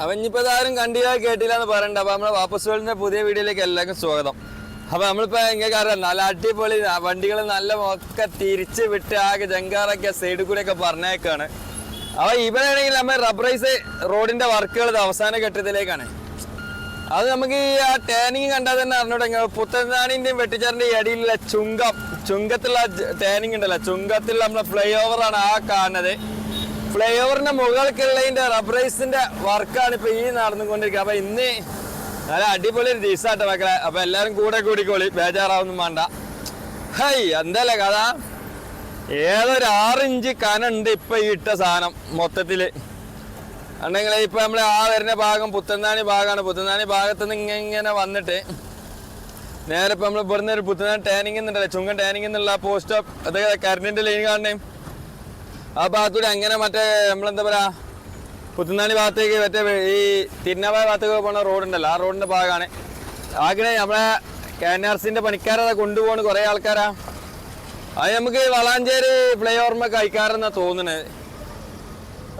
അപ്പൊ ഇനിയിപ്പോ ഇതാരും കണ്ടില്ല കേട്ടില്ല എന്ന് പറയണ്ട. അപ്പൊ നമ്മളെ വാപ്പസ് വേൾഡിന്റെ പുതിയ വീഡിയോയിലേക്ക് എല്ലാവർക്കും സ്വാഗതം. അപ്പൊ നമ്മളിപ്പോ എങ്ങനെ അറിയാം? നല്ല അടിപൊളി വണ്ടികൾ നല്ല ഒക്കെ തിരിച്ച് വിട്ട് ആകെ ജങ്കാറൊക്കെ സൈഡിൽ കൂടെ ഒക്കെ പറഞ്ഞേക്കാണ്. അപ്പൊ ഇവിടെ ആണെങ്കിൽ നമ്മൾ റബ്ബറൈസ് റോഡിന്റെ വർക്കുകൾ അവസാന ഘട്ടത്തിലേക്കാണ്. അത് നമുക്ക് ഈ ആ ടേനിങ് കണ്ടാൽ തന്നെ അറിഞ്ഞൂടെ പുത്തനാണിന്റെയും വെട്ടിച്ചാറിന്റെയും ഇടയിലുള്ള ചുങ്കം ചുങ്കത്തിലുള്ള ടേനിങ് ഉണ്ടല്ലോ ചുങ്കത്തിലുള്ള നമ്മളെ ഫ്ലൈ ഓവറാണ് ആ കാണുന്നത്. ഫ്ലൈ ഓവറിന്റെ മുകൾക്കുള്ളതിന്റെ റബ്ബറൈസിന്റെ വർക്കാണ് ഇപ്പൊ ഈ നടന്നുകൊണ്ടിരിക്കുക അപ്പൊ ഇന്ന് നല്ല അടിപൊളി ഒരു ദിവസമായിട്ട് മക്കളെ. അപ്പൊ എല്ലാരും കൂടെ കൂടിക്കോളി. ബേജാറാവൊന്നും വേണ്ട. ഹൈ എന്തല്ലേ കഥ? ഏതൊരു ആറിഞ്ച് കനുണ്ട് ഇപ്പൊ ഈ ഇട്ട സാധനം മൊത്തത്തിൽ. അണ്ടെങ്കിൽ ഇപ്പൊ നമ്മൾ ആ വരുന്ന ഭാഗം പുത്തന്താണി ഭാഗമാണ്. പുത്തന്താണി ഭാഗത്ത് നിന്ന് ഇങ്ങനെ വന്നിട്ട് നേരെ ഇപ്പൊ നമ്മൾ ഇവിടുന്ന് ഒരു പുത്തനാട് ടാനിങ് എന്നുണ്ടല്ലേ ചുങ്കൻ ടാനിങ് എന്നുള്ള പോസ്റ്റ് അതൊക്കെ കറണ്ടിന്റെ ലൈൻ കാണണേ ആ ഭാഗത്തൂടെ അങ്ങനെ മറ്റേ നമ്മളെന്താ പറയാ പുത്തുനാണി ഭാഗത്തേക്ക് മറ്റേ ഈ തിരുനാവായ ഭാഗത്തേക്ക് പോണ റോഡുണ്ടല്ലോ ആ റോഡിന്റെ ഭാഗമാണ് ആകെ നമ്മളെ കെ എൻ ആർ സിന്റെ പണിക്കാരെ കൊണ്ടുപോകണ കുറെ ആൾക്കാരാ. അത് നമുക്ക് വളാഞ്ചേരി ഫ്ലൈ ഓവർമ കഴിക്കാറെന്നാ തോന്നുന്നത്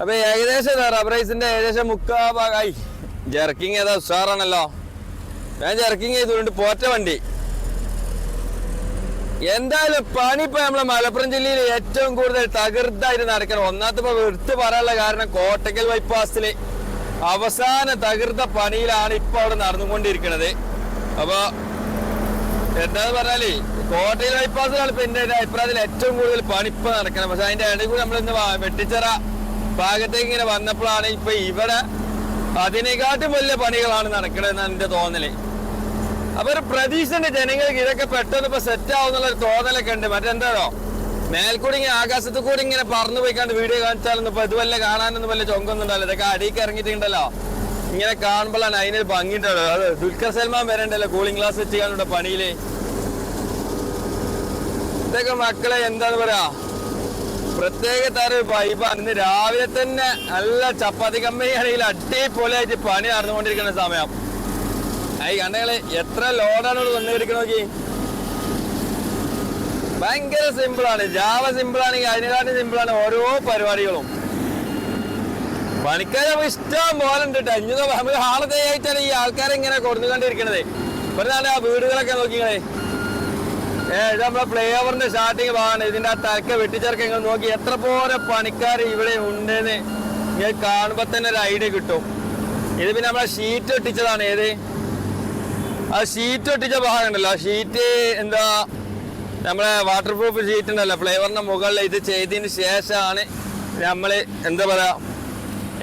അപ്പൊ ഏകദേശം റബ്ബറൈസിന്റെ ഏകദേശം മുക്കാ ഭാഗമായി ജെർക്കിങ് ഏതാ ഉഷാറാണല്ലോ. ഞാൻ ജെർക്കിങ് ചെയ്തുകൊണ്ട് പോറ്റ വണ്ടി. എന്തായാലും പണി ഇപ്പൊ നമ്മളെ മലപ്പുറം ജില്ലയിൽ ഏറ്റവും കൂടുതൽ തകർത്തായിട്ട് നടക്കണം ഒന്നാമത്തെ ഇപ്പൊ എടുത്തു പറയാനുള്ള കാരണം കോട്ടക്കൽ ബൈപ്പാസിലെ അവസാന തകർത്ത പണിയിലാണ് ഇപ്പൊ അവിടെ നടന്നുകൊണ്ടിരിക്കുന്നത് അപ്പൊ എന്താന്ന് പറഞ്ഞാൽ കോട്ടയിൽ ബൈപ്പാസിലാണ് ഇപ്പൊ എന്റെ അഭിപ്രായത്തിൽ ഏറ്റവും കൂടുതൽ പണി ഇപ്പൊ നടക്കണം പക്ഷെ അതിന്റെ ഇടയിൽ കൂടി നമ്മളിന്ന് വെട്ടിച്ചിറ ഭാഗത്തേക്ക് ഇങ്ങനെ വന്നപ്പോഴാണ് ഇപ്പൊ ഇവിടെ അതിനെക്കാട്ടും വലിയ പണികളാണ് നടക്കണതെന്നാണ് എന്റെ തോന്നൽ. അപ്പൊ ഒരു പ്രതീക്ഷന്റെ ജനങ്ങൾക്ക് ഇതൊക്കെ പെട്ടെന്ന് ഇപ്പൊ സെറ്റ് ആവുന്നുള്ള ഒരു തോന്നലൊക്കെ ഉണ്ട്. മറ്റെന്താണോ? മേൽക്കൂടി ഇങ്ങനെ ആകാശത്ത് കൂടി ഇങ്ങനെ പറന്നു പോയിക്കാണ്ട് വീഡിയോ കാണിച്ചാലൊന്നും ഇപ്പൊ ഇതുവല്ല കാണാനൊന്നും വല്ല ചൊങ്കൊന്നും ഉണ്ടാവില്ല. ഇതൊക്കെ അടിയിക്ക് ഇറങ്ങിയിട്ടുണ്ടല്ലോ. ഇങ്ങനെ കാണുമ്പോഴാണ് അതിനൊരു ഭംഗിയുണ്ടല്ലോ. അത് ദുൽഖർ സൽമാൻ വരണ്ടല്ലോ കൂളിംഗ് ഗ്ലാസ് വെച്ച് കാണുന്നുണ്ട് പണിയിൽ. ഇതൊക്കെ മക്കളെ എന്താന്ന് പറയാ? പ്രത്യേക തരം വൈബാണ് ഇന്ന് രാവിലെ തന്നെ നല്ല ചപ്പാത്തി കമ്പനി ആണെങ്കിൽ അടിപൊളിയായിട്ട് പണി നടന്നുകൊണ്ടിരിക്കുന്ന സമയം. കണ്ടകൾ എത്ര ലോഡാണ് ഇവിടെ വന്നിരിക്കണ നോക്കി. ഭയങ്കര സിമ്പിൾ ആണ്. ജാവ സിമ്പിൾ അതിനെക്കാട്ടി സിമ്പിളാണ് ഓരോ പരിപാടികളും. പണിക്കാരെ നമുക്ക് ഇഷ്ടം പോലെ ഉണ്ട് കേട്ടോ നമുക്ക് ഹാളത്തെ ആയിട്ടാണ് ഈ ആൾക്കാരെ ഇങ്ങനെ കൊടുത്തുകൊണ്ടിരിക്കണത് നാളെ ആ വീടുകളൊക്കെ നോക്കിങ്ങളെ ഏ ഇത് നമ്മളെ ഫ്ലൈ ഓവറിന്റെ സ്റ്റാർട്ടിങ് ഭാഗമാണ്. ഇതിന്റെ ആ തലക്ക വെട്ടിച്ചേർക്ക നോക്കി എത്ര പോലെ പണിക്കാർ ഇവിടെ ഉണ്ടെന്ന്. നിങ്ങൾ കാണുമ്പോ തന്നെ ഒരു ഐഡിയ കിട്ടും. ഇത് പിന്നെ നമ്മളെ ഷീറ്റ് ഒട്ടിച്ചതാണ് ഏത്? ആ ഷീറ്റ് ഒട്ടിച്ച ഭാഗം ഉണ്ടല്ലോ ഷീറ്റ് എന്താ നമ്മളെ വാട്ടർ പ്രൂഫ് ഷീറ്റ് ഉണ്ടല്ലോ. ഫ്ലേവറിന്റെ മുകളിൽ ഇത് ചെയ്തതിന് ശേഷമാണ് നമ്മൾ എന്താ പറയാ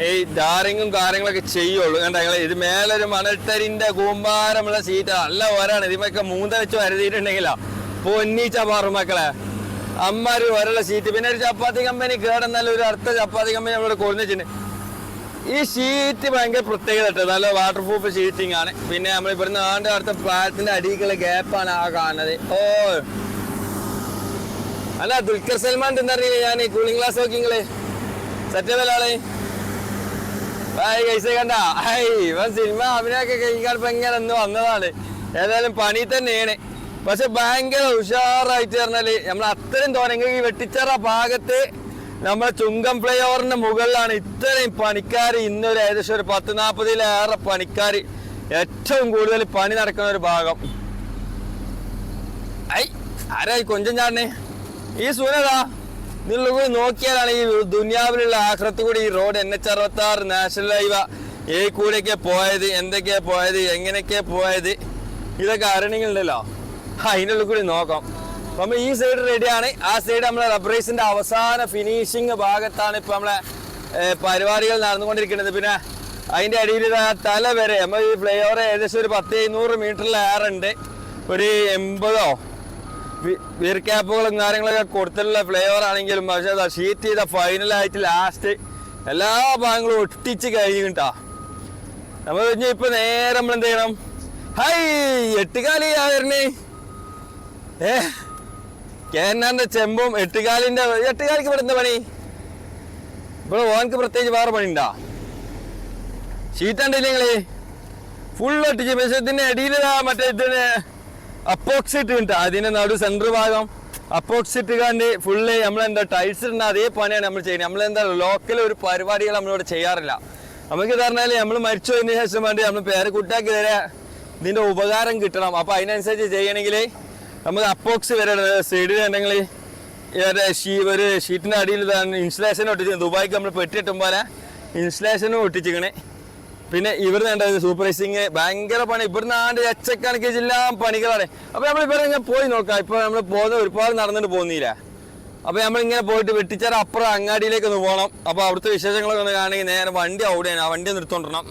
ഈ ഡാറിങ്ങും കാര്യങ്ങളൊക്കെ ചെയ്യുള്ളൂ. കണ്ട? ഞങ്ങൾ ഇത് മേലൊരു മണൽത്തരിന്റെ കൂമ്പാരമുള്ള ഷീറ്റ് നല്ല ഒരാണ് ഇതിമൊക്കെ മൂന്ന് വെച്ച് വരുതിയിട്ടുണ്ടെങ്കിലാ പൊന്നീച്ച പാറു മക്കളെ. അമ്മാര് ഒരള്ള ഷീറ്റ് പിന്നെ ഒരു ചപ്പാത്തി കമ്പനി കേടെന്നാലും ഒരു അടുത്ത ചപ്പാത്തി കമ്പനി നമ്മളിവിടെ കൊടുന്നിട്ടുണ്ട് ഈ ഷീറ്റ് ഭയങ്കര പ്രത്യേകത നല്ല വാട്ടർ പ്രൂഫ് ഷീറ്റിംഗ് ആണ്. പിന്നെ നമ്മൾ ഇവിടുന്ന് ആണ്ട് അടുത്ത പാലത്തിന്റെ അടിയിലുള്ള ഗ്യാപ്പാണ് ആ കാണുന്നത്. ഓ. അല്ല ദുൽഖർ സൽമാൻ എന്നറിയില്ല ഞാൻ ഈ കൂളിംഗ് ഗ്ലാസ് നോക്കിങ്ങൾ സെറ്റപ്പല്ലാളെ ഹായ് കൈസ കണ്ട? ഇവൻ സിനിമ അഭിനയൊക്കെ കഴിക്കാൻ ഇങ്ങനെ ഒന്ന് വന്നതാണ്. ഏതായാലും പണി തന്നെയാണ്. പക്ഷെ ഭയങ്കര ഉഷാറായിട്ട് പറഞ്ഞാൽ നമ്മൾ അത്രയും തോന്നെങ്കിൽ ഈ വെട്ടിച്ചറ ഭാഗത്ത് നമ്മുടെ ചുങ്കം ഫ്ലൈ ഓവറിന്റെ മുകളിലാണ് ഇത്രയും പണിക്കാർ ഇന്നൊരു ഏകദേശം ഒരു പത്ത് നാൽപ്പതിലേറെ പണിക്കാർ ഏറ്റവും കൂടുതൽ പണി നടക്കുന്ന ഒരു ഭാഗം. ഐ ആരായി കൊഞ്ചം ചാടണേ? ഈ സൂര്യതാ നിങ്ങൾ കൂടി നോക്കിയാലാണ് ഈ ദുനിയാവിലുള്ള ആഹ്ലത്ത് കൂടി ഈ റോഡ് എൻ എച്ച് അറുപത്തി ആറ് നാഷണൽ ഹൈവ ഏ കൂടെയൊക്കെ പോയത് എന്തൊക്കെയാ പോയത് എങ്ങനെയൊക്കെയാ പോയത്? ഇതൊക്കെ അറിയണമെങ്കിലുണ്ടല്ലോ. അതിനുള്ളിൽ കൂടി നോക്കാം. അപ്പൊ ഈ സൈഡ് റെഡിയാണ് ആ സൈഡ് നമ്മളെ റബ്ബറൈസിന്റെ അവസാന ഫിനിഷിങ് ഭാഗത്താണ് ഇപ്പൊ നമ്മളെ പരിപാടികൾ നടന്നുകൊണ്ടിരിക്കുന്നത്. പിന്നെ അതിന്റെ അടിയിൽ തല വരെ. നമ്മൾ ഈ ഫ്ലൈ ഓവർ ഏകദേശം ഒരു പത്ത് എഴുന്നൂറ് മീറ്ററിൽ ഏറുണ്ട് ഒരു എൺപതോ വീർ ക്യാപ്പുകളും കാര്യങ്ങളൊക്കെ കൊടുത്തിട്ടുള്ള ഫ്ലൈ ഓവർ ആണെങ്കിലും പക്ഷേ ഷീറ്റ് ചെയ്ത ഫൈനലായിട്ട് ലാസ്റ്റ് എല്ലാ ഭാഗങ്ങളും ഒട്ടിച്ച് കഴിഞ്ഞിട്ടാ നമ്മൾ ഇനി ഇപ്പൊ നേരെ നമ്മൾ എന്ത് ചെയ്യണം? ഹൈ എട്ടുകാലി ആയിരുന്നേ ഏ കേന്നാന്റെ ചെമ്പും എട്ടുകാലിന്റെ എട്ടുകാലിക്ക് ഇവിടെ പണി? ഇവിടെ ഓനക്ക് പ്രത്യേകിച്ച് വേറെ പണി ഉണ്ടാ നിങ്ങൾ? ഫുൾ ഒട്ടിച്ച് പക്ഷേ ഇതിന്റെ അടിയിൽ മറ്റേ ഇതിന് അപ്പോക്സിറ്റ് ഉണ്ട് അതിന്റെ നടു സെന്റർ ഭാഗം അപ്പോക്സിറ്റ് കണ്ട് ഫുള്ള് നമ്മളെന്താ ടൈൽസ് ഇടുന്ന അതേ പണിയാണ് നമ്മൾ ചെയ്യുന്നത്. നമ്മളെന്താ ലോക്കൽ ഒരു പരിപാടികൾ നമ്മളിവിടെ ചെയ്യാറില്ല. നമുക്ക് പറഞ്ഞാൽ നമ്മൾ മരിച്ചു പോയതിനു ശേഷം വേണ്ടി നമ്മൾ പേരക്കുട്ടിയാക്കി വരെ ഇതിന്റെ ഉപകാരം കിട്ടണം. അപ്പൊ അതിനനുസരിച്ച് ചെയ്യണമെങ്കിൽ നമുക്ക് അപ്പോക്സ് വരെ സൈഡിൽ ഉണ്ടെങ്കിൽ ഒരു ഷീറ്റിന്റെ അടിയിൽ ഇൻസ്റ്റലേഷൻ ഒട്ടിച്ച് ദുബായ്ക്ക് നമ്മൾ പെട്ടിട്ടും പോലെ ഇൻസ്റ്റലേഷനും ഒട്ടിച്ചിക്കണേ പിന്നെ ഇവിടുന്ന് വേണ്ടത് സൂപ്പർവൈസിങ് ഭയങ്കര പണി. ഇവിടുന്ന് ആണ്ട് ലക്ഷക്കണക്കിന് ജില്ലാ പണികളാണ്. അപ്പോൾ നമ്മൾ ഇവിടെ ഇങ്ങനെ പോയി നോക്കാം. ഇപ്പോൾ നമ്മൾ പോകുന്ന ഒരുപാട് നടന്നിട്ട് പോകുന്നില്ല. അപ്പോൾ നമ്മളിങ്ങനെ പോയിട്ട് വെട്ടിച്ചാൽ അപ്പുറം അങ്ങാടിയിലേക്ക് ഒന്ന് പോകണം അപ്പോൾ അവിടുത്തെ വിശേഷങ്ങളൊക്കെ ഒന്ന് കാണണമെങ്കിൽ നേരെ വണ്ടി അവിടെയാണ്. ആ വണ്ടി നിർത്തോണ്ടിരണം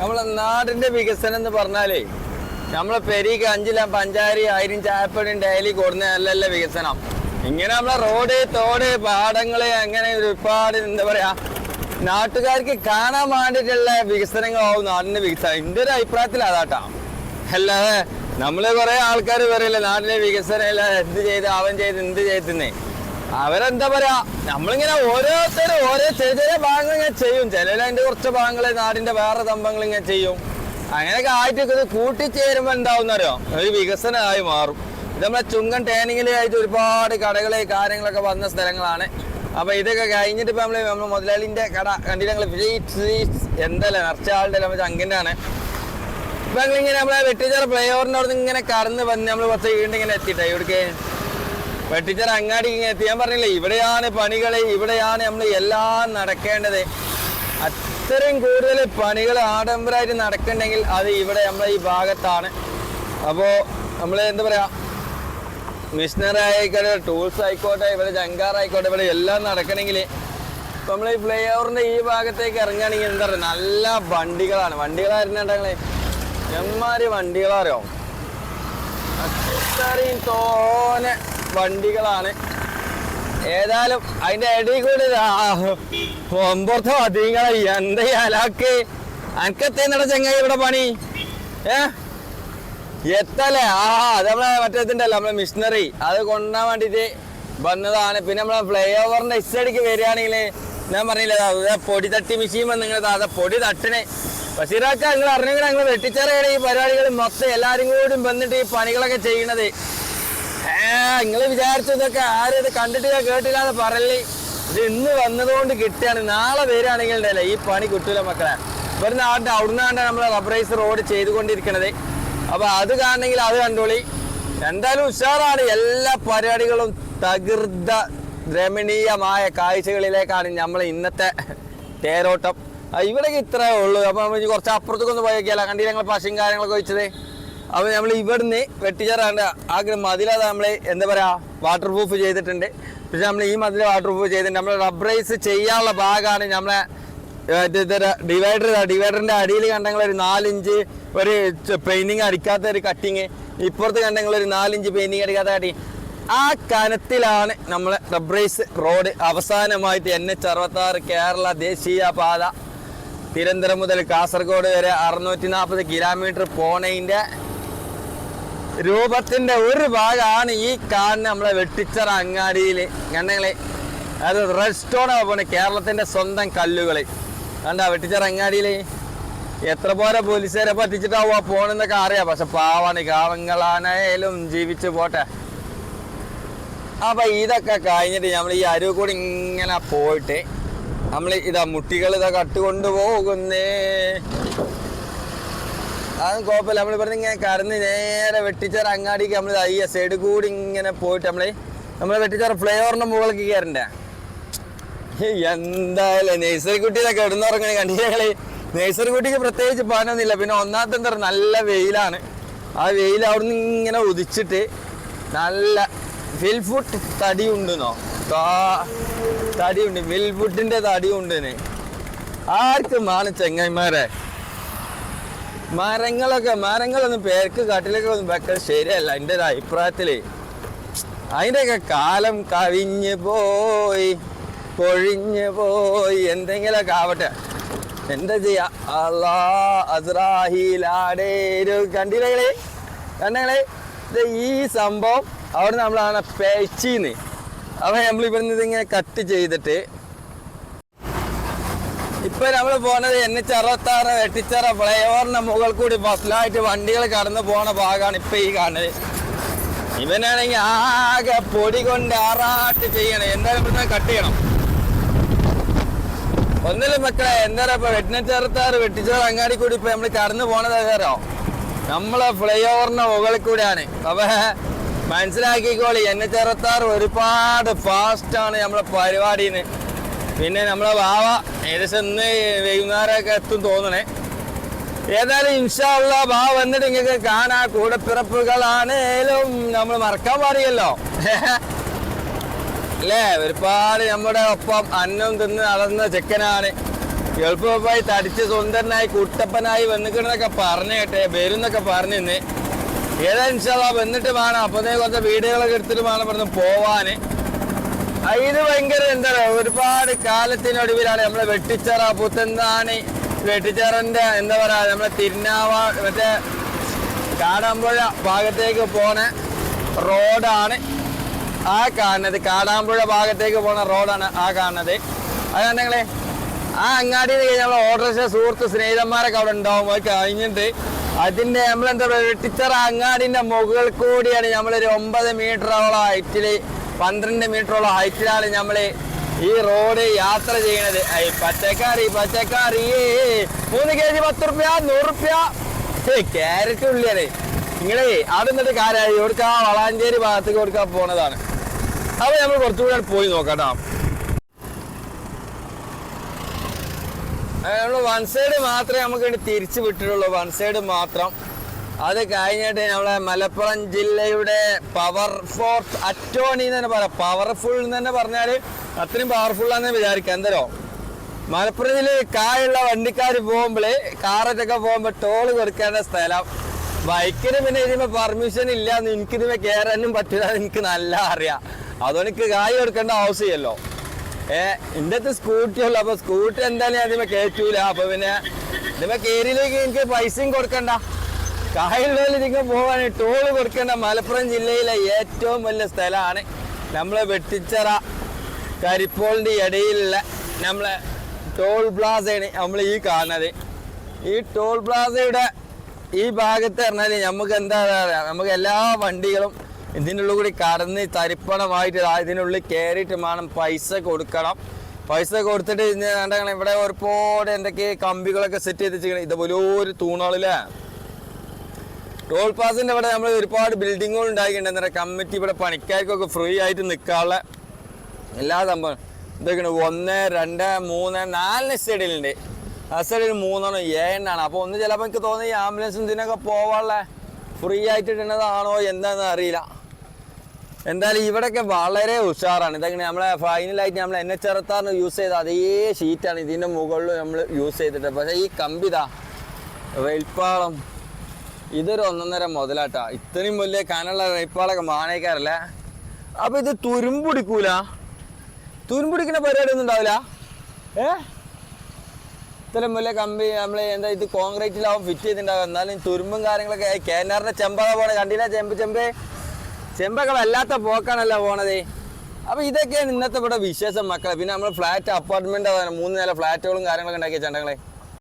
നമ്മളെ നാടിന്റെ വികസനം എന്ന് പറഞ്ഞാലേ നമ്മളെ പെരീക്ക് അഞ്ചിലാം പഞ്ചാരി ആയിരം ചായപ്പടിയും ഡെയിലി കൊടുന്ന നല്ല വികസനം. ഇങ്ങനെ നമ്മളെ റോഡ് തോട് പാടങ്ങൾ അങ്ങനെ ഒരുപാട് എന്താ പറയാ നാട്ടുകാർക്ക് കാണാൻ വേണ്ടിയിട്ടുള്ള വികസനങ്ങളാവും നാടിന്റെ വികസനം. എന്റെ ഒരു അഭിപ്രായത്തിൽ അതാട്ടാ അല്ലാതെ നമ്മൾ കുറെ ആൾക്കാർ പറയില്ല നാട്ടിലെ വികസനം ഇല്ല എന്ത് ചെയ്ത് അവൻ ചെയ്ത് എന്ത് ചെയ്തെന്നേ. അവരെന്താ പറയാ നമ്മളിങ്ങനെ ഓരോരുത്തരും ഓരോ ചെറിയ ചെറിയ ഭാഗങ്ങൾ ഇങ്ങനെ ചെയ്യും. ചിലർ അതിന്റെ കുറച്ച് ഭാഗങ്ങൾ നാടിന്റെ വേറെ സംഭവങ്ങൾ ഇങ്ങനെ ചെയ്യും. അങ്ങനെയൊക്കെ ആയിട്ട് കൂട്ടിച്ചേരുമ്പോ എന്താവുന്നറിയോ ഒരു വികസനമായി മാറും. ഇത് നമ്മളെ ചുങ്കൻ ആയിട്ട് ഒരുപാട് കടകൾ കാര്യങ്ങളൊക്കെ വന്ന സ്ഥലങ്ങളാണ്. അപ്പൊ ഇതൊക്കെ കഴിഞ്ഞിട്ട് ഇപ്പൊ നമ്മൾ നമ്മൾ മുതലാളിന്റെ കട കണ്ടിട്ട് സ്വീറ്റ്സ് എന്തല്ല? നിറച്ച നമ്മൾ ചങ്കിന്റെ ആണ് ഇപ്പൊ ഞങ്ങളിങ്ങനെ നമ്മളെ അവിടെ നിന്ന് ഇങ്ങനെ കടന്ന് വന്ന് നമ്മൾ കുറച്ച് വീണ്ടും ഇങ്ങനെ ഇവിടേക്ക്? വെട്ടിച്ചാറ അങ്ങാടി ഇങ്ങനെ എത്തി. ഞാൻ പറഞ്ഞില്ലേ ഇവിടെയാണ് പണികൾ ഇവിടെയാണ് നമ്മൾ എല്ലാം നടക്കേണ്ടത്. അത്രയും കൂടുതൽ പണികൾ ആഡംബരമായിട്ട് നടക്കണ്ടെങ്കിൽ അത് ഇവിടെ നമ്മളെ ഈ ഭാഗത്താണ്. അപ്പോൾ നമ്മൾ എന്താ പറയുക മിഷനറി ആയിക്കോട്ടെ ടൂൾസ് ആയിക്കോട്ടെ ഇവിടെ ജങ്കാർ ആയിക്കോട്ടെ ഇവിടെ എല്ലാം നടക്കണമെങ്കിൽ ഇപ്പം നമ്മൾ ഈ ഫ്ലൈ ഓവറിന്റെ ഈ ഭാഗത്തേക്ക് ഇറങ്ങുകയാണെങ്കിൽ എന്താ പറയുക നല്ല വണ്ടികളാണ്. വണ്ടികളായിരുന്നുണ്ടെങ്കിൽ എമ്മാരി വണ്ടികളറിയോ അത്രയും തോനെ വണ്ടികളാണ്. ഏതായാലും അതിന്റെ ഇടയിൽ കൂടി ഒമ്പുറത്തെ അതിങ്ങളെ എന്താ അലാക്ക് അനക്കത്തെ നട ചങ്ങായി ഇവിടെ പണി? ഏ? എത്തല്ലേ? ആ അത് നമ്മളെ മറ്റേതിന്റെ അല്ല നമ്മളെ മിഷനറി അത് കൊണ്ടാൻ വേണ്ടിട്ട് വന്നതാണ്. പിന്നെ നമ്മളെ ഫ്ലൈ ഓവറിന്റെ ഇസ്റ്റടിക്ക് വരികയാണെങ്കിൽ ഞാൻ പറഞ്ഞില്ലേ പൊടി തട്ടി മെഷീൻ വന്ന് നിങ്ങൾ അതെ പൊടി തട്ടണേ. ബഷീറാക്ക നിങ്ങൾ അറിഞ്ഞെങ്കിൽ നിങ്ങൾ വെട്ടിച്ചേറയുടെ ഈ പരിപാടികൾ മൊത്തം എല്ലാവരും കൂടി വന്നിട്ട് ഈ പണികളൊക്കെ ചെയ്യണത്. ഏ നിങ്ങൾ വിചാരിച്ചു ഇതൊക്കെ ആരും ഇത് കണ്ടിട്ടില്ല കേട്ടില്ല പറയല്ലേ ഇത് ഇന്ന് വന്നതുകൊണ്ട് കിട്ടിയാണ്. നാളെ വരികയാണെങ്കിൽ ഉണ്ടല്ലേ ഈ പണി കിട്ടൂല മക്കളെ. ഒരു നാട്ടിൽ അവിടുന്നാണ്ട് നമ്മൾ റബ്ബറൈസ് റോഡ് ചെയ്തുകൊണ്ടിരിക്കണത്. അപ്പൊ അത് കാണണമെങ്കിൽ അത് കണ്ടോളി. എന്തായാലും ഉഷാറാണ്. എല്ലാ പരിപാടികളും തകൃത രമണീയമായ കാഴ്ചകളിലേക്കാണ് നമ്മൾ ഇന്നത്തെ തേരോട്ടം. ഇവിടെ ഇവിടേക്ക് ഇത്രേ ഉള്ളൂ. അപ്പൊ കുറച്ച് അപ്പുറത്തേക്കൊന്ന് പോയേക്കാല കണ്ടില്ല ഞങ്ങൾ പശയും കാര്യങ്ങളൊക്കെ വെച്ചത് അപ്പൊ നമ്മൾ ഇവിടുന്ന് വെട്ടിച്ചേറാണ്ട് ആ മതിലത് നമ്മൾ എന്താ പറയാ വാട്ടർ പ്രൂഫ് ചെയ്തിട്ടുണ്ട്. പക്ഷെ നമ്മൾ ഈ മതിൽ വാട്ടർ പ്രൂഫ് ചെയ്തിട്ടുണ്ട് നമ്മൾ റബ്ബറൈസ് ചെയ്യാനുള്ള ഭാഗമാണ് നമ്മളെ ഡിവൈഡർ ഡിവൈഡറിന്റെ അടിയിൽ കണ്ടെങ്കിൽ ഒരു നാലിഞ്ച് ഒരു പെയിന്റിങ് അടിക്കാത്ത ഒരു കട്ടിങ് ഇപ്പുറത്ത് കണ്ടെങ്കിൽ ഒരു നാലിഞ്ച് പെയിന്റിങ് അടിക്കാത്ത കട്ടിങ് ആ കനത്തിലാണ് നമ്മളെ റബ്ബറൈസ് റോഡ് അവസാനമായിട്ട് എൻ എച്ച് അറുപത്തി കേരള ദേശീയ പാത. തിരുവനന്തപുരം മുതൽ കാസർഗോഡ് വരെ അറുന്നൂറ്റി നാൽപ്പത് കിലോമീറ്റർ പോണതിന്റെ രൂപത്തിന്റെ ഒരു ഭാഗമാണ് ഈ കാണുന്ന നമ്മളെ വെട്ടിച്ചറ അങ്ങാടിയിൽ ഞണ്ണങ്ങളെ അത് റെഡ് സ്റ്റോൺ പോണേ കേരളത്തിന്റെ സ്വന്തം കല്ലുകൾ കണ്ട വെട്ടിച്ചറ അങ്ങാടിയിൽ എത്ര പോലെ പോലീസുകാരെ പറ്റിച്ചിട്ടാവുക പോണെന്നൊക്കെ അറിയാം. പക്ഷെ പാവാണ് കാവങ്ങളാണേലും ജീവിച്ചു പോട്ടെ. അപ്പൊ ഇതൊക്കെ കഴിഞ്ഞിട്ട് നമ്മൾ ഈ അരുവ് കൂടി ഇങ്ങനെ പോയിട്ട് നമ്മൾ ഇതാ മുട്ടികൾ ഇതാ കട്ടുകൊണ്ട് പോകുന്നേ. അത് കുഴപ്പമില്ല. നമ്മൾ ഇവിടെ ഇങ്ങനെ കറന്ന് നേരെ വെട്ടിച്ചാർ അങ്ങാടിക്ക് നമ്മൾ ഈ സൈഡ് കൂടി ഇങ്ങനെ പോയിട്ട് നമ്മൾ നമ്മൾ വെട്ടിച്ചാർ ഫ്ലേവറിന്റെ മുകളിലേക്ക് കയറണ്ടേ? എന്തായാലും നേഴ്സറി കുട്ടിയിലൊക്കെ കിടന്നുറങ്ങണേ കണ്ടില്ലേ? നേഴ്സറി കുട്ടിക്ക് പ്രത്യേകിച്ച് പാനൊന്നുമില്ല പിന്നെ ഒന്നാമത്തെ എന്താ പറയുക? നല്ല വെയിലാണ്. ആ വെയിൽ അവിടുന്ന് ഇങ്ങനെ ഉദിച്ചിട്ട് നല്ല ഫിൽഫുട്ട് തടി ഉണ്ടെന്നോ തടിയുണ്ട്. ഫിൽഫുട്ടിന്റെ തടി ഉണ്ടെന്ന് ആർക്കും ആണ് ചെങ്ങന്മാരെ മരങ്ങളൊക്കെ മരങ്ങളൊന്നും പേർക്ക് കാട്ടിലൊക്കെ ഒന്നും വെക്കാൻ ശരിയല്ല എന്റെ ഒരു അഭിപ്രായത്തിൽ. അതിന്റെയൊക്കെ കാലം കവിഞ്ഞ് പോയി പൊഴിഞ്ഞ് പോയി എന്തെങ്കിലുമൊക്കെ ആവട്ടെ. എന്താ ചെയ്യാ? അല്ലാ അസ്രാഹിലാടേരു കണ്ടില്ലേ കണ്ടങ്ങളെ? ഈ സംഭവം അവിടെ നമ്മളാണ് പേച്ചിന്ന് അപ്പം നമ്മൾ ഇവിടുന്ന് ഇതിങ്ങനെ കട്ട് ചെയ്തിട്ട് ഇപ്പൊ നമ്മൾ പോണത് എൻ എച്ച് അറുപത്തി ആറ് വെട്ടിച്ചറ ഫ്ലൈ ഓവറിന്റെ മുകൾ കൂടി ബസ്സിലായിട്ട് വണ്ടികൾ കടന്നു പോണ ഭാഗമാണ് ഇപ്പൊ ഈ കാണുന്നത് ഇവനാണെങ്കിൽ ആകെ പൊടി കൊണ്ട് ആറാട്ട് ചെയ്യണം. എന്തായാലും ഇവിടുന്ന് കട്ട് ചെയ്യണം. ഒന്നിലും മക്കളെ എന്താ ഇപ്പൊ വെട്ടിനച്ചറുത്താറ് വെട്ടിച്ചറ അങ്ങാടി കൂടി ഇപ്പൊ നമ്മൾ കടന്നു പോണത് ഏതാരോ? നമ്മളെ ഫ്ലൈ ഓവറിന്റെ മുകളിൽ കൂടിയാണ്. അപ്പൊ മനസ്സിലാക്കിക്കോളി എന്നെ ചെറുത്താറ് ഒരുപാട് ഫാസ്റ്റ് ആണ് നമ്മളെ പരിപാടിന്ന്. പിന്നെ നമ്മളെ വാവ ഏകദേശം ഇന്ന് വൈകുന്നേരമൊക്കെ എത്തും തോന്നണേ. ഏതായാലും ഇൻഷാള്ള ബാ വന്നിട്ട് ഇങ്ങനെ കാണാ. കൂടെ പിറപ്പുകളാണേലും നമ്മൾ മറക്കാൻ പാടില്ലല്ലോ. അല്ലേ? ഒരുപാട് നമ്മുടെ ഒപ്പം അന്നം തിന്ന് നടന്ന ചെക്കനാണ്. എളുപ്പമായി തടിച്ച് സ്വന്തനായി കുട്ടപ്പനായി വന്നിക്കണെന്നൊക്കെ പറഞ്ഞു കേട്ടെ വരുന്നൊക്കെ പറഞ്ഞു ഇന്ന്. ഏതാ ഇൻഷാള്ള വന്നിട്ട് വേണം. അപ്പോഴത്തേക്ക് കുറച്ച് വീടുകളൊക്കെ എടുത്തിട്ട് വേണം പറഞ്ഞു പോവാന്. ഇത് ഭയങ്കര എന്താ പറയാ ഒരുപാട് കാലത്തിനൊടുവിലാണ് നമ്മളെ വെട്ടിച്ചറ പുത്തന്താണി വെട്ടിച്ചറന്റെ എന്താ പറയാ നമ്മളെ തിരുനാവ മറ്റേ കാടാമ്പുഴ ഭാഗത്തേക്ക് പോണ റോഡാണ് ആ കാണുന്നത്. കാടാമ്പുഴ ഭാഗത്തേക്ക് പോണ റോഡാണ് ആ കാണുന്നത്. അതുകൊണ്ടെങ്കിലേ ആ അങ്ങാടിയിൽ നമ്മൾ ഓട്ടോറിക്ഷ സുഹൃത്ത് സ്നേഹിതന്മാരൊക്കെ അവിടെ ഉണ്ടാവും. അത് കഴിഞ്ഞിട്ട് അതിന്റെ നമ്മളെന്താ പറയുക വെട്ടിച്ചറ അങ്ങാടിന്റെ മുകളിൽ കൂടിയാണ് നമ്മളൊരു ഒമ്പത് മീറ്ററോളം ഹൈറ്റിൽ പന്ത്രണ്ട് മീറ്ററോളം ഹൈറ്റിലാണ് നമ്മൾ ഈ റോഡ് യാത്ര ചെയ്യണത്. ഐ, പച്ചക്കറി പച്ചക്കറി. മൂന്ന് കെ ജി പത്ത് റുപ്യ നൂറ് റുപ്യ. ക്യാരറ്റ് ഉള്ളിയാണ്. നിങ്ങളെ അവിടെ നിന്നിട്ട് കാര്യമായി ഇവിടുക്ക് വളാഞ്ചേരി ഭാഗത്തേക്ക് കൊടുക്കാൻ പോണതാണ്. അപ്പൊ നമ്മൾ കുറച്ചുകൂടെ പോയി നോക്കാം നമ്മൾ വൺ സൈഡ് മാത്രമേ നമുക്ക് തിരിച്ചു വിട്ടിട്ടുള്ളൂ. വൺ സൈഡ് മാത്രം. അത് കഴിഞ്ഞിട്ട് നമ്മളെ മലപ്പുറം ജില്ലയുടെ പവർ ഫോർട്ട് അറ്റോണി എന്ന് തന്നെ പറയാം. പവർഫുൾ എന്ന് തന്നെ പറഞ്ഞാൽ അത്രയും പവർഫുൾ ആണെന്ന് വിചാരിക്കാം. എന്തരോ? മലപ്പുറം ജില്ലയിൽ കായുള്ള വണ്ടിക്കാർ പോകുമ്പോൾ കാറൊക്കെ പോകുമ്പോൾ ടോൾ കൊടുക്കേണ്ട സ്ഥലം. ബൈക്കിന് പിന്നെ ഇതിന് പെർമിഷൻ ഇല്ല എന്ന് എനിക്ക് ഇതിന് കയറാനും പറ്റില്ല എനിക്ക് നല്ല അറിയാം. അതുകൊണ്ട് എനിക്ക് കായ് കൊടുക്കേണ്ട ആവശ്യമില്ലല്ലോ. ഏ എന്റെ അടുത്ത് സ്കൂട്ടി ഉള്ളു. അപ്പൊ സ്കൂട്ടി എന്തായാലും ഇതിമേ കയറ്റൂല അപ്പൊ പിന്നെ ഇതിമേ കയറിയിലേക്ക് എനിക്ക് പൈസയും കൊടുക്കണ്ട. കായലുകളിൽ പോകാൻ ടോൾ കൊടുക്കേണ്ട മലപ്പുറം ജില്ലയിലെ ഏറ്റവും വലിയ സ്ഥലമാണ് നമ്മളെ വെട്ടിച്ചറ കരിപ്പോളിന്റെ ഇടയിലുള്ള നമ്മളെ ടോൾ പ്ലാസയാണ് നമ്മൾ ഈ കാണുന്നത്. ഈ ടോൾ പ്ലാസയുടെ ഈ ഭാഗത്ത് പറഞ്ഞാൽ നമുക്ക് എന്താ പറയുക നമുക്ക് എല്ലാ വണ്ടികളും ഇതിനുള്ളിൽ കൂടി കടന്ന് തരിപ്പണമായിട്ട് ഇതിനുള്ളിൽ കയറിയിട്ട് വേണം പൈസ കൊടുക്കണം. പൈസ കൊടുത്തിട്ട് കണ്ടങ്ങൾ ഇവിടെ ഒരുപാട് എന്തൊക്കെ കമ്പികളൊക്കെ സെറ്റ് ചെയ്ത് വെച്ചിരിക്കണം ഇതുപോലെ ഒരു തൂണുകളില്ലേ ടോൾ പാസിന്റെ ഇവിടെ നമ്മൾ ഒരുപാട് ബിൽഡിങ്ങുകൾ ഉണ്ടാക്കിയിട്ടുണ്ട് എന്താ കമ്മിറ്റി ഇവിടെ പണിക്കാർക്കൊക്കെ ഫ്രീ ആയിട്ട് നിൽക്കാനുള്ള എല്ലാ സംഭവം ഇതൊക്കെയാണ്. ഒന്ന് രണ്ട് മൂന്ന് നാലിന് സൈഡിലുണ്ട് ആ സൈഡിൽ മൂന്നെണ്ണം ഏഴെണ്ണാണ് അപ്പോൾ ഒന്ന് ചിലപ്പോൾ എനിക്ക് തോന്നി ഈ ആംബുലൻസും ഇതിനൊക്കെ പോവാനുള്ള ഫ്രീ ആയിട്ട് ഇടുന്നതാണോ എന്താണെന്ന് അറിയില്ല. എന്തായാലും ഇവിടെയൊക്കെ വളരെ ഉഷാറാണ്. ഇതങ്ങനെ നമ്മളെ ഫൈനലായിട്ട് നമ്മൾ എൻ എച്ച് യൂസ് ചെയ്ത അതേ ഷീറ്റാണ് ഇതിന്റെ മുകളിൽ നമ്മൾ യൂസ് ചെയ്തിട്ട്. പക്ഷേ ഈ കമ്പിതാ വെൽപ്പാളം ഇതൊരു ഒന്നൊന്നര മുതലാട്ടാ. ഇത്രയും വലിയ കനുള്ള റൈപ്പാളൊക്കെ മാനേക്കാറില്ല അപ്പൊ ഇത് തുരുമ്പുടിക്കൂല? തുരുമ്പുടിക്കുന്ന പരിപാടി ഒന്നും ഉണ്ടാവില്ല? ഏ? ഇത്രയും വലിയ കമ്പി നമ്മൾ എന്താ ഇത് കോൺക്രീറ്റിലാവും ഫിറ്റ് ചെയ്തിട്ടുണ്ടാവും എന്നാലും തുരുമ്പും കാര്യങ്ങളൊക്കെ കേനാറിന്റെ ചെമ്പക പോണേ കണ്ടില്ല? ചെമ്പ് ചെമ്പ്. ചെമ്പൊക്കെ വല്ലാത്ത പോക്കാണല്ലോ പോണത്. അപ്പൊ ഇതൊക്കെയാണ് ഇന്നത്തെ ഇവിടെ വിശേഷം മക്കളെ. പിന്നെ നമ്മൾ ഫ്ലാറ്റ് അപ്പാർട്ട്മെന്റ് മൂന്ന് നില ഫ്ലാറ്റുകളും കാര്യങ്ങളൊക്കെ ഉണ്ടാക്കിയ ചണ്ടങ്ങളെ